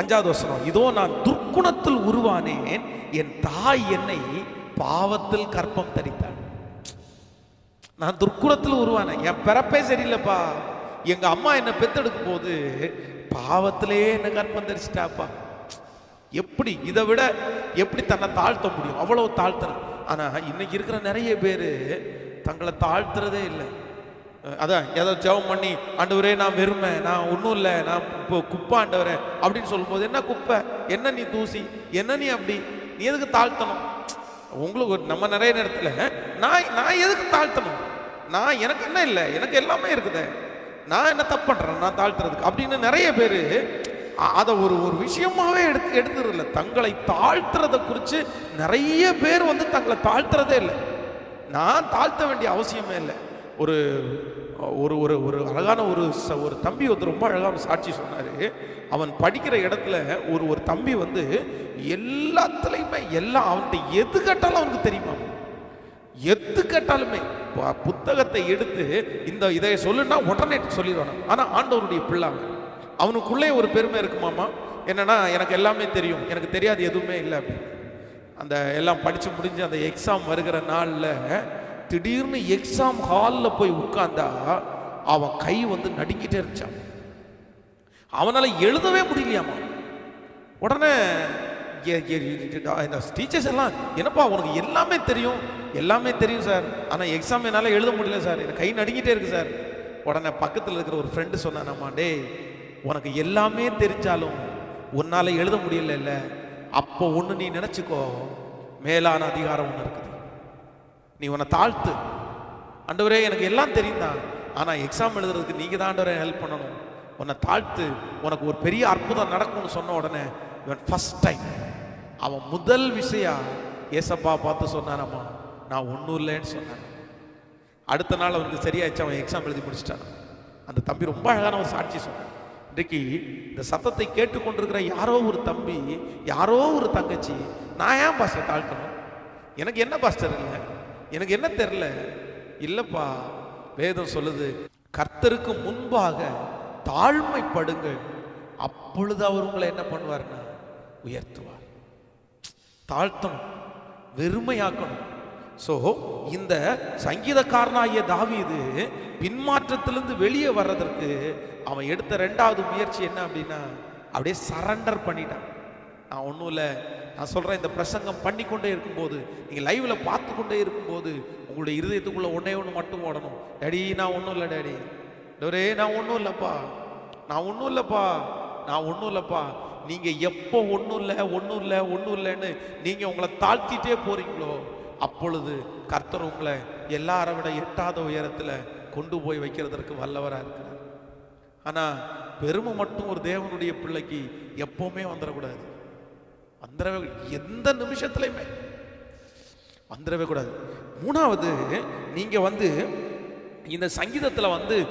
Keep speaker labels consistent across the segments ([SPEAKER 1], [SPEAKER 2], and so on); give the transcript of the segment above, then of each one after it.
[SPEAKER 1] அஞ்சாவது வசனம் இதோ நான் துர்க்குணத்தில் உருவானேன் என் தாய் என்னை பாவத்தில் கற்பம் தரித்தாள். நான் துர்க்குணத்தில் உருவானேன். என் பிறப்பே சரியில்லைப்பா. எங்க அம்மா என்னை பெத்தெடுக்கும் போது பாவத்திலே என்ன கற்பம் தரிச்சிட்டாப்பா. எப்படி இதை விட எப்படி தன்னை தாழ்த்த முடியும்? அவ்வளவு தாழ்த்துறேன். ஆனா இன்னைக்கு இருக்கிற நிறைய பேர் தங்களை தாழ்த்துறதே இல்லை. அதான் ஏதோ ஜெபம் பண்ணி ஆண்டவரே நான் வெறுமை நான் ஒன்றும் இல்லை நான் இப்போ குப்பை ஆண்டவரே அப்படின்னு சொல்லும்போது என்ன குப்பை? என்ன நீ தூசி? என்ன நீ அப்படி? நீ எதுக்கு தாழ்த்தணும்? உங்களுக்கு ஒரு- நம்ம நிறைய நேரத்தில் நான் நான் எதுக்கு தாழ்த்தணும்? நான் எனக்கு என்ன இல்லை? எனக்கு எல்லாமே இருக்குதே. நான் என்ன தப்பு பண்ணுறேன் நான் தாழ்த்துறதுக்கு. அப்படின்னு நிறைய பேர் அதை ஒரு ஒரு விஷயமாவே எடுத்து எடுத்துடல தங்களை தாழ்த்துறதை குறித்து நிறைய பேர் வந்து தங்களை தாழ்த்துறதே இல்லை. நான் தாழ்த்த வேண்டிய அவசியமே இல்லை. ஒரு ஒரு ஒரு ஒரு அழகான ஒரு ச- ஒரு தம்பி வந்து ரொம்ப அழகான சாட்சி சொன்னார். அவன் படிக்கிற இடத்துல ஒரு ஒரு தம்பி வந்து எல்லாத்துலேயுமே எல்லாம் அவன்கிட்ட எது கேட்டாலும் அவனுக்கு தெரியுமா? எது கேட்டாலுமே புத்தகத்தை எடுத்து இந்த இதை சொல்லுன்னா உடனே சொல்லிடுவான் ஆனால் ஆண்டவருடைய பிள்ளாங்க அவன். அவனுக்குள்ளே ஒரு பெருமை இருக்குமாமா என்னன்னா எனக்கு எல்லாமே தெரியும். எனக்கு தெரியாது எதுவுமே இல்லை அப்படின்னு. அந்த எல்லாம் படித்து முடிஞ்சு அந்த எக்ஸாம் வருகிற நாளில் திடீர்னு எக்ஸாம் ஹாலில் போய் உட்கார்ந்தா அவன் கை வந்து நடுங்கிட்டே இருந்துச்சான் அவனால் எழுதவே முடியலையாமா? உடனே இந்த டீச்சர்ஸ் எல்லாம் என்னப்பா உனக்கு எல்லாமே தெரியும்? எல்லாமே தெரியும் சார் ஆனால் எக்ஸாம் என்னால் எழுத முடியல சார் எனக்கு கை நடுங்கிட்டே இருக்கு சார் உடனே பக்கத்தில் இருக்கிற ஒரு ஃப்ரெண்டு சொன்னானம்மா டே உனக்கு எல்லாமே தெரிஞ்சாலும் உன்னால் எழுத முடியல இல்லை. அப்போ ஒன்று நீ நினச்சிக்கோ. மேலான அதிகாரம் ஒன்று இருக்குது. நீ உன்னை தாழ்த்து. ஆண்டவரே எனக்கு எல்லாம் தெரியும்தான் ஆனால் எக்ஸாம் எழுதுறதுக்கு நீங்கள் தான் ஆண்டவரே ஹெல்ப் பண்ணணும். உன்னை தாழ்த்து உனக்கு ஒரு பெரிய அற்புதம் நடக்கும்னு சொன்ன உடனே இவன் ஃபர்ஸ்ட் டைம் அவன் முதல் விஷயம் ஏசப்பா பார்த்து சொன்னானம்மா நான் ஒன்றும் இல்லைன்னு சொன்னேன். அடுத்த நாள் அவனுக்கு சரியாயிடுச்சு அவன் எக்ஸாம் எழுதி முடிச்சிட்டான். அந்த தம்பி ரொம்ப அழகான ஒரு சாட்சி சொன்னான். இன்றைக்கு இந்த சத்தத்தை கேட்டுக்கொண்டிருக்கிற யாரோ ஒரு தம்பி யாரோ ஒரு தங்கச்சி நான் ஏன் பாஸ்டர் தாழ்த்தணும்? எனக்கு என்ன பாஸ்டர் இல்லை? எனக்கு என்ன தெரில இல்லைப்பா வேதம் சொல்லுது கர்த்தருக்கு முன்பாக தாழ்மைப்படுங்கள். அப்பொழுது அவர் உங்களை என்ன பண்ணுவார்னா உயர்த்துவார். தாழ்த்தணும் வெறுமையாக்கணும். ஸோ இந்த சங்கீதக்காரனாகிய தாவீது பின்மாற்றத்திலிருந்து வெளியே வர்றதற்கு அவன் எடுத்த ரெண்டாவது முயற்சி என்ன அப்படின்னா அப்படியே சரண்டர் பண்ணிட்டான். நான் ஒன்றும் இல்லை நான் சொல்கிறேன் இந்த பிரசங்கம் பண்ணிக்கொண்டே இருக்கும்போது நீங்கள் லைவில் பார்த்து கொண்டே இருக்கும்போது உங்களுடைய இருதயத்துக்குள்ளே ஒன்றே ஒன்று மட்டும் ஓடணும். டேடி நான் ஒன்றும் இல்லை டேடி. டோரே நான் ஒன்றும் இல்லைப்பா. நான் ஒன்றும் இல்லைப்பா. நான் ஒன்றும் இல்லைப்பா. நீங்கள் எப்போ ஒன்றும் இல்லை ஒன்றும் இல்லை ஒன்றும் இல்லைன்னு நீங்கள் உங்களை தாழ்த்திட்டே போகிறீங்களோ அப்பொழுது கர்த்தர் உங்களை எல்லாரை விட எட்டாத உயரத்தில் கொண்டு போய் வைக்கிறதற்கு வல்லவராக இருக்கிறார். ஆனால் பெருமை மட்டும் ஒரு தேவனுடைய பிள்ளைக்கு எப்போவுமே வந்துடக்கூடாது வந்துடவே எந்த நிமிஷத்துலையுமே. வந்துடவே கூடாது. மூணாவது நீங்கள் வந்து இந்த சங்கீதத்தில் வந்து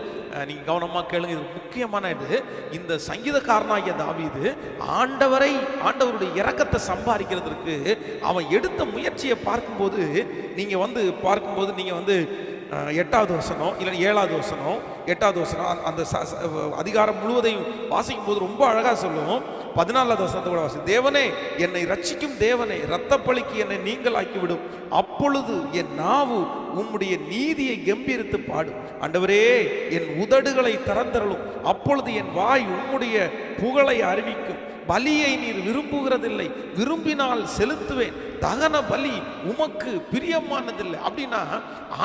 [SPEAKER 1] நீங்கள் கவனமாக கேளுங்க. இது முக்கியமான இது. இந்த சங்கீதக்காரனாகிய தாவிது ஆண்டவரை ஆண்டவருடைய இறக்கத்தை சம்பாதிக்கிறதுக்கு அவன் எடுத்த முயற்சியை பார்க்கும்போது நீங்கள் வந்து பார்க்கும்போது நீங்கள் வந்து எட்டாவது வசனம் இல்லை ஏழாவது வசனம் எட்டாவது வசனம் அந்த- அதிகாரம் முழுவதையும் வாசிக்கும் போது ரொம்ப அழகாக சொல்லும். பதினாலாவது வசனத்தை கூட வாசி. தேவனே என்னை ரட்சிக்கும் தேவனே இரத்தப்பழிக்கு என்னை நீங்களாக்கிவிடும். அப்பொழுது என் நாவு உம்முடைய நீதியை கம்பீரித்து பாடும். ஆண்டவரே என் உதடுகளை திறந்தரலும் அப்பொழுது என் வாய் உம்முடைய புகழை அறிவிக்கும். பலியை நீர் விரும்புகிறதில்லை. விரும்பினால் செலுத்துவேன். தகன பலி உமக்கு பிரியமானதில்லை. அப்படின்னா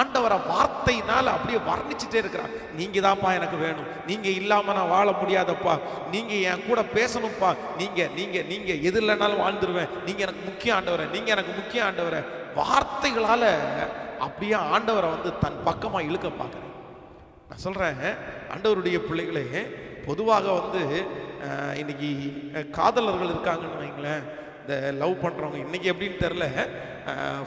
[SPEAKER 1] ஆண்டவரை வார்த்தையினால் அப்படியே வர்ணிச்சுட்டே இருக்கிறான் நீங்கள் தான்ப்பா எனக்கு வேணும். நீங்கள் இல்லாமல் நான் வாழ முடியாதப்பா. நீங்கள் என் கூட பேசணும்ப்பா. நீங்கள் நீங்கள் நீங்கள் எது இல்லைனாலும் வாழ்ந்துருவேன். நீங்கள் எனக்கு முக்கிய ஆண்டவரை நீங்கள் எனக்கு முக்கிய ஆண்டவரை. வார்த்தைகளால் அப்படியே ஆண்டவரை வந்து தன் பக்கமாக இழுக்க பார்க்குறேன். நான் சொல்கிறேன் ஆண்டவருடைய பிள்ளைகளே பொதுவாக வந்து இன்னைக்கு காதலர்கள் இருக்காங்கன்னு வைங்களேன். இந்த லவ் பண்ணுறவங்க இன்னைக்கு எப்படின்னு தெரில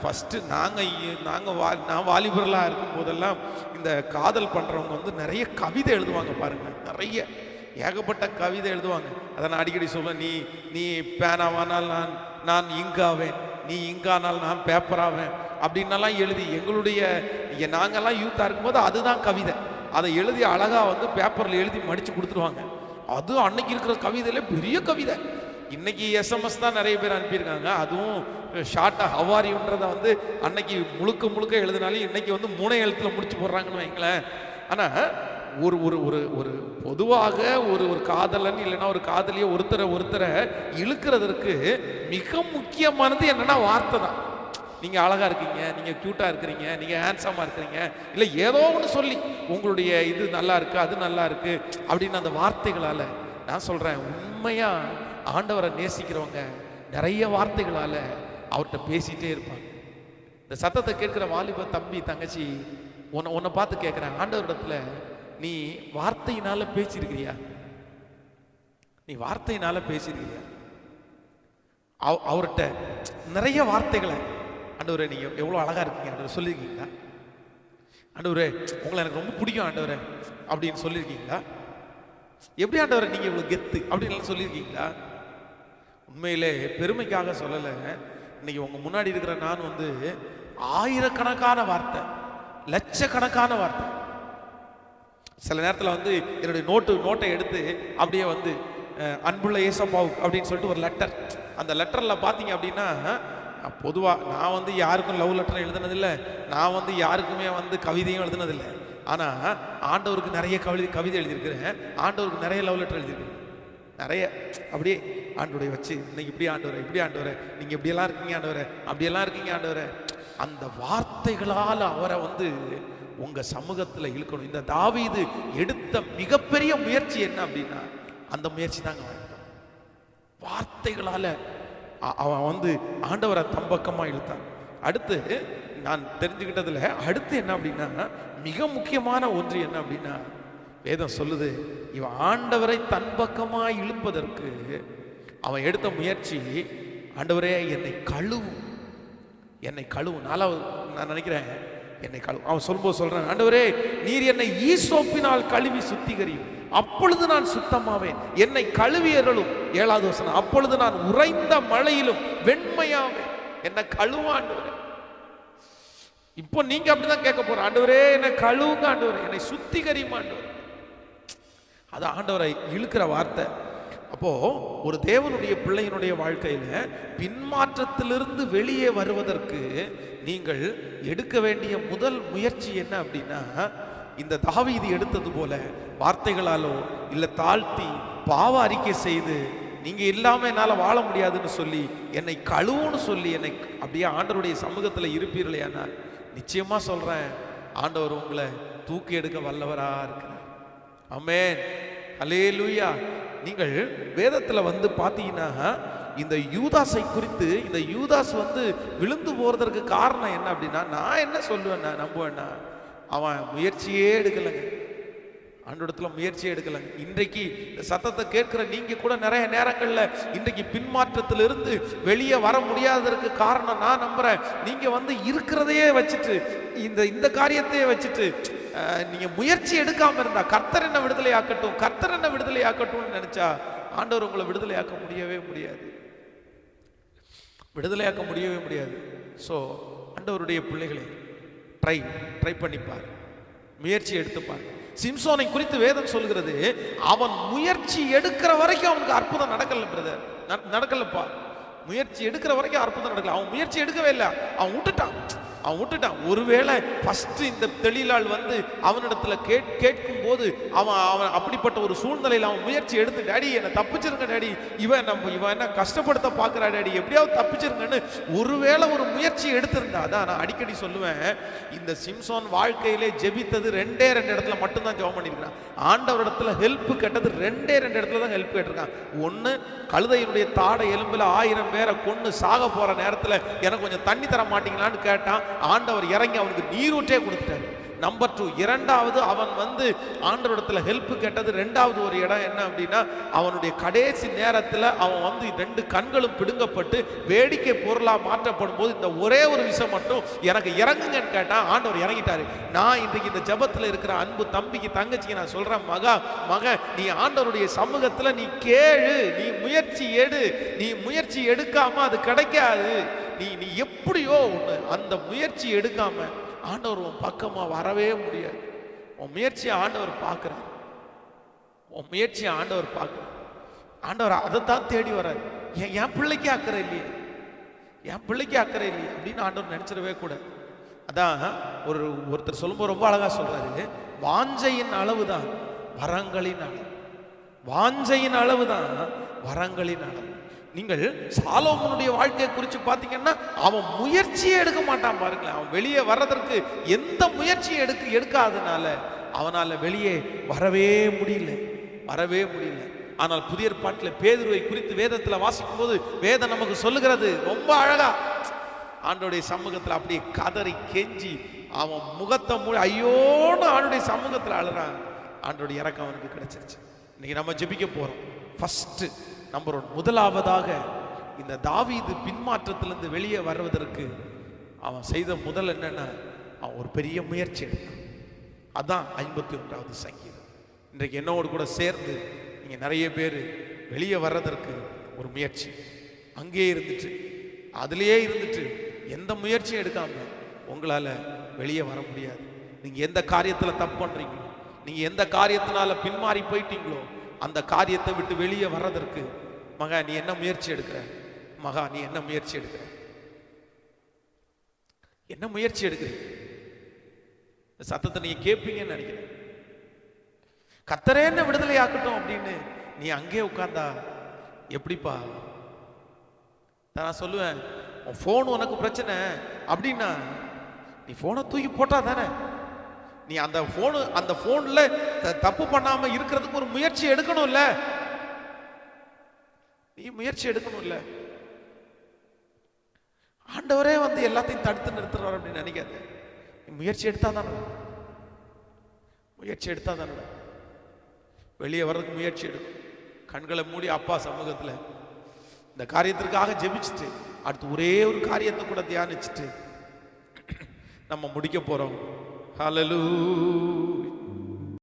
[SPEAKER 1] ஃபஸ்ட்டு நாங்கள் நாங்கள் வா நான் வாலிபர்களாக இருக்கும் போதெல்லாம் இந்த காதல் பண்ணுறவங்க வந்து நிறைய கவிதை எழுதுவாங்க பாருங்கள் நிறைய ஏகப்பட்ட கவிதை எழுதுவாங்க. அதை நான் அடிக்கடி சொல்லுவேன் நீ நீ பேனாவானால் நான் நான் இங்காவேன். நீ இங்கானால் நான் பேப்பராவேன் அப்படின்னலாம் எழுதி எங்களுடைய நாங்கள்லாம் நாங்கெல்லாம் யூத்தாக இருக்கும்போது அதுதான் கவிதை. அதை எழுதி அழகாக வந்து பேப்பரில் எழுதி மடித்து கொடுத்துருவாங்க. அது அன்னைக்கு இருக்கிற கவிதையில பெரிய கவிதை. இன்னைக்கு எஸ்எம்எஸ் தான் நிறைய பேர் அனுப்பியிருக்காங்க. அதுவும் ஷார்ட்டாக ஹவாரின்றதை வந்து அன்னைக்கு முழுக்க முழுக்க எழுதினாலும் இன்னைக்கு வந்து மூணே எழுத்துல முடிச்சு போடுறாங்கன்னு வைங்களேன். ஆனால் ஒரு ஒரு ஒரு ஒரு பொதுவாக ஒரு ஒரு காதலன் இல்லைன்னா ஒரு காதலியை ஒருத்தரை ஒருத்தரை இழுக்கிறதற்கு மிக முக்கியமானது என்னன்னா வார்த்தை தான். நீங்கள் அழகாக இருக்கீங்க நீங்கள் க்யூட்டாக இருக்கிறீங்க நீங்கள் ஹேண்ட்ஸமாக இருக்கிறீங்க இல்லை ஏதோ ஒன்று சொல்லி உங்களுடைய இது நல்லா இருக்குது அது நல்லா இருக்குது அப்படின்னு அந்த வார்த்தைகளால் நான் சொல்கிறேன் உண்மையாக ஆண்டவரை நேசிக்கிறவங்க நிறைய வார்த்தைகளால் அவர்கிட்ட பேசிகிட்டே இருப்பாங்க. இந்த சத்தத்தை கேட்குற வாலிப தம்பி தங்கச்சி உன்னை உன்னை பார்த்து கேட்குறேன் ஆண்டவரிடத்துல நீ வார்த்தையினால பேசியிருக்கிறியா? நீ வார்த்தையினால பேசியிருக்கிறியா? அவ- அவர்கிட்ட நிறைய வார்த்தைகளை. ஆண்டவரே நீங்கள் எவ்வளோ அழகாக இருக்கீங்க. ஆண்டவர் சொல்லியிருக்கீங்களா? ஆண்டவரே உங்களை எனக்கு ரொம்ப பிடிக்கும் ஆண்டவரே. அப்படின்னு சொல்லியிருக்கீங்களா? எப்படி ஆண்டவரை நீங்கள் இவ்வளோ கெத்து? அப்படின்னு சொல்லியிருக்கீங்களா? உண்மையிலே பெருமைக்காக சொல்லலை. இன்னைக்கு உங்கள் முன்னாடி இருக்கிற நான் வந்து ஆயிரக்கணக்கான வார்த்தை லட்சக்கணக்கான வார்த்தை. சில நேரத்தில் வந்து என்னுடைய நோட்டு நோட்டை எடுத்து அப்படியே வந்து அன்புள்ள ஏசப்பாவு அப்படின்னு சொல்லிட்டு ஒரு லெட்டர் அந்த லெட்டரில் பார்த்தீங்க அப்படின்னா பொதுவாக நான் வந்து யாருக்கும் லவ் லெட்டர் எழுதுனதில்லை. நான் வந்து யாருக்குமே வந்து கவிதையும் எழுதுனதில்லை. ஆனால் ஆண்டவருக்கு நிறைய கவிதை கவிதை எழுதியிருக்கிறேன். ஆண்டவருக்கு நிறைய லவ் லெட்டர் எழுதியிருக்கிறேன். நிறைய அப்படியே ஆண்டவரை வச்சு இன்னைக்கு இப்படி ஆண்டவரை இப்படி ஆண்டவரை நீங்கள் இப்படியெல்லாம் இருக்கீங்க ஆண்டவரை அப்படியெல்லாம் இருக்கீங்க ஆண்டவரை. அந்த வார்த்தைகளால் அவரை வந்து உங்கள் சமூகத்தில் இழுக்கணும். இந்த தாவீது எடுத்த மிகப்பெரிய முயற்சி என்ன அப்படின்னா அந்த முயற்சி தாங்க வேண்டாம் வார்த்தைகளால் அவன் வந்து ஆண்டவரை தம்பக்கமாக இழுத்தான். அடுத்து நான் தெரிஞ்சுக்கிட்டதில் அடுத்து என்ன அப்படின்னா மிக முக்கியமான ஒன்று என்ன அப்படின்னா வேதம் சொல்லுது இவன் ஆண்டவரை தன் பக்கமாக இழுப்பதற்கு அவன் எடுத்த முயற்சி ஆண்டவரே என்னை கழுவும். என்னை கழுவும். நாலாவது நான் நினைக்கிறேன் என்னை கழுவும். அவன் சொல்லும்போது சொல்கிறான் ஆண்டவரே நீர் என்னை ஈசோப்பினால் கழுவி சுத்திகரியும். அப்பொழுது நான் சுத்தமாவேன். என்னை கழுவியர்களும் ஏழாவது வசனம் அப்பொழுது நான் உறைந்த மழையிலும் வெண்மையாவேன். என்னை கழுவாண்டவரே இப்போ நீங்க அப்படிதான் கேட்க போற ஆண்டவரே என்னை கழுவுங்க ஆண்டவரே. என்னை சுத்திகரியும் ஆண்டவரே. அது ஆண்டவரை இழுக்கிற வார்த்தை. அப்போ ஒரு தேவனுடைய பிள்ளையினுடைய வாழ்க்கையில பின்மாற்றத்திலிருந்து வெளியே வருவதற்கு நீங்கள் எடுக்க வேண்டிய முதல் முயற்சி என்ன அப்படின்னா இந்த தாவீது எடுத்தது போல வார்த்தைகளாலோ இல்லை தாழ்த்தி பாவ அறிக்கை செய்து நீங்க இல்லாம என்னால் வாழ முடியாதுன்னு சொல்லி என்னை கழுவுன்னு சொல்லி என்னை அப்படியே ஆண்டவருடைய சமூகத்தில் இருப்பீர்களேயானால் நிச்சயமா சொல்றேன் ஆண்டவர் உங்களை தூக்கி எடுக்க வல்லவரா இருக்கிறார். அமேன் அல்லேலூயா நீங்கள் வேதத்தில் வந்து பார்த்தீங்கன்னா இந்த யூதாஸை குறித்து இந்த யூதாஸ் வந்து விழுந்து போகிறதற்கு காரணம் என்ன அப்படின்னா நான் என்ன சொல்லுவேன்னா நம்புவேன்னா அவன் முயற்சியே எடுக்கலைங்க. ஆண்டோடத்துல முயற்சியே எடுக்கலைங்க. இன்றைக்கு இந்த சத்தத்தை கேட்கிற நீங்கள் கூட நிறைய நேரங்களில் இன்றைக்கு பின்மாற்றத்திலிருந்து வெளியே வர முடியாததற்கு காரணம் நான் நம்புகிறேன் நீங்கள் வந்து இருக்கிறதையே வச்சுட்டு இந்த இந்த காரியத்தையே வச்சுட்டு நீங்கள் முயற்சி எடுக்காமல் இருந்தால் கர்த்தர் என்ன விடுதலை ஆக்கட்டும் கர்த்தர் என்ன விடுதலை ஆக்கட்டும்னு ஆண்டவர் உங்களை விடுதலையாக்க முடியவே முடியாது. விடுதலையாக்க முடியவே முடியாது. ஸோ ஆண்டவருடைய பிள்ளைகளை ட்ரை ட்ரை பண்ணிப்பார் முயற்சி எடுத்துப்பார் சிம்சோனை குறித்து வேதம் சொல்கிறது அவன் முயற்சி எடுக்கிற வரைக்கும் அவனுக்கு அற்புதம் நடக்கல பிரதர் நடக்கலப்பா. முயற்சி எடுக்கிற வரைக்கும் அற்புதம் நடக்கல. அவன் முயற்சி எடுக்கவே இல்லை. அவன் விட்டுட்டான். அவன் விட்டுட்டான். ஒருவேளை ஃபஸ்ட்டு இந்த தெளிலால் வந்து அவனிடத்தில் கேட் கேட்கும் போது அவன் அவன் அப்படிப்பட்ட ஒரு சூழ்நிலையில் அவன் முயற்சி எடுத்து டேடி என்னை தப்பிச்சிருங்க டேடி. இவன் நம்ம இவன் என்ன கஷ்டப்படுத்த பார்க்குறா டேடி. எப்படியாவது தப்பிச்சிருங்கன்னு ஒருவேளை ஒரு முயற்சி எடுத்திருந்தா. அதான் நான் அடிக்கடி சொல்லுவேன். இந்த சிம்சோன் வாழ்க்கையிலே ஜெபித்தது ரெண்டே ரெண்டு இடத்துல மட்டும்தான் ஜெபம் பண்ணியிருக்கிறான். ஆண்டவர் இடத்துல ஹெல்ப் கேட்டது ரெண்டே ரெண்டு இடத்துல தான் ஹெல்ப் கேட்டிருக்கான். ஒன்று கழுதையினுடைய தாடை எலும்பில் ஆயிரம் பேரை கொண்டு சாக போகிற நேரத்தில் எனக்கு கொஞ்சம் தண்ணி தர மாட்டீங்களான்னு கேட்டான். ஆண்டவர் இறங்கி அவனுக்கு நீரூற்றே கொடுத்துட்டாரு. நம்பர் டூ இரண்டாவது அவன் வந்து ஆண்டவரிடத்துல ஹெல்ப் கேட்டது ரெண்டாவது ஒரு இடம் என்ன அப்படின்னா அவனுடைய கடைசி நேரத்தில் அவன் வந்து ரெண்டு கண்களும் பிடுங்கப்பட்டு வேடிக்கை பொருளாக மாற்றப்படும் போது இந்த ஒரே ஒரு விஷயம் மட்டும் எனக்கு இறங்குங்கன்னு கேட்டால் ஆண்டவர் இறங்கிட்டாரு. நான் இன்றைக்கு இந்த ஜபத்தில் இருக்கிற அன்பு தம்பிக்கு தங்கச்சிக்கு நான் சொல்கிறேன் மகா மக நீ ஆண்டவருடைய சமூகத்தில் நீ கேளு நீ முயற்சி எடு நீ முயற்சி எடுக்காம அது கிடைக்காது. நீ நீ எப்படியோ ஒன்று அந்த முயற்சி எடுக்காம ஆண்டவர் உன் பக்கமா வரவே முடியாது. உன் முயற்சியை ஆண்டவர் பார்க்கிறார். உன் முயற்சியை ஆண்டவர் பார்க்கிறார். ஆண்டவர் அதைத்தான் தேடி வர்றாரு. என் என் பிள்ளைக்கு அக்கறை இல்லையே. என் பிள்ளைக்கு அக்கறை இல்லையே அப்படின்னு ஆண்டவர் நினைச்சிடவே கூடாது. அதான் ஒரு ஒருத்தர் சொல்லும்போது ரொம்ப அழகா சொல்கிறாரு வாஞ்சையின் அளவு தான் வரங்களின் அளவு. வாஞ்சையின் அளவு தான் வரங்களின் அளவு. நீங்கள் சாலோமனுடைய வாழ்க்கையை குறித்து பார்த்தீங்கன்னா அவன் முயற்சியே எடுக்க மாட்டான் பாருங்களேன். அவன் வெளியே வர்றதற்கு எந்த முயற்சியும் எடுக்க எடுக்காதனால அவனால் வெளியே வரவே முடியல. வரவே முடியல. ஆனால் புதிய ஏற்பாட்டில் பேதுருவை குறித்து வேதத்தில் வாசிக்கும் போது வேதம் நமக்கு சொல்லுகிறது ரொம்ப அழகா. ஆண்டோடைய சமூகத்தில் அப்படியே கதறி கெஞ்சி அவன் முகத்தை மூடி ஐயோன்னு ஆண்டுடைய சமூகத்தில் அழுறான். ஆண்டோடைய இறக்கம் அவனுக்கு கிடைச்சிருச்சு. இன்னைக்கு நம்ம ஜெபிக்க போகிறோம் ஃபஸ்ட்டு நம்பர் ஒன். முதலாவதாக இந்த தாவீது பின்மாற்றத்திலிருந்து வெளியே வருவதற்கு அவன் செய்த முதல் என்னென்ன அவன் ஒரு பெரிய முயற்சி எடுத்தான். அதான் ஐம்பத்தி ஒன்றாவது சங்கீதம். இன்றைக்கு என்னோடு கூட சேர்ந்து நீங்கள் நிறைய பேர் வெளியே வர்றதற்கு ஒரு முயற்சி. அங்கேயே இருந்துட்டு அதுலேயே இருந்துட்டு எந்த முயற்சியும் எடுக்காம உங்களால் வெளியே வர முடியாது. நீங்கள் எந்த காரியத்தில் தப்பு பண்ணுறீங்களோ நீங்கள் எந்த காரியத்தினால பின்மாறி போயிட்டீங்களோ அந்த காரியத்தை விட்டு வெளியே வர்றதற்கு மகா நீ என்ன முயற்சி எடுக்கிற? மகா நீ என்ன முயற்சி எடுக்கிற? என்ன முயற்சி எடுக்கிறீங்க இந்த சத்தத்தை நீங்க கேட்பீங்கன்னு நினைக்கிறேன். கத்தரே என்ன விடுதலை ஆக்கட்டும் அப்படின்னு நீ அங்கே உட்கார்ந்தா எப்படிப்பா? நான் சொல்லுவேன் உன் ஃபோன் உனக்கு பிரச்சனை அப்படின்னா நீ ஃபோனை தூக்கி போட்டா தானே? நீ அந்த ஃபோனு அந்த ஃபோனில் தப்பு பண்ணாமல் இருக்கிறதுக்கு ஒரு முயற்சி எடுக்கணும்ல? நீ முயற்சி எடுக்கணும்ல? ஆண்டவரே வந்து எல்லாத்தையும் தடுத்து நிறுத்துறாரு அப்படின்னு நினைக்காத. நீ முயற்சி எடுத்தா தானே முயற்சி எடுத்தா தானே வெளியே வர்றதுக்கு முயற்சி எடுக்கும். கண்களை மூடி அப்பா சமூகத்தில். இந்த காரியத்திற்காக ஜெபிச்சுட்டு அடுத்து ஒரே ஒரு காரியத்தை கூட தியானிச்சுட்டு நம்ம முடிக்க போகிறோம் Hallelujah.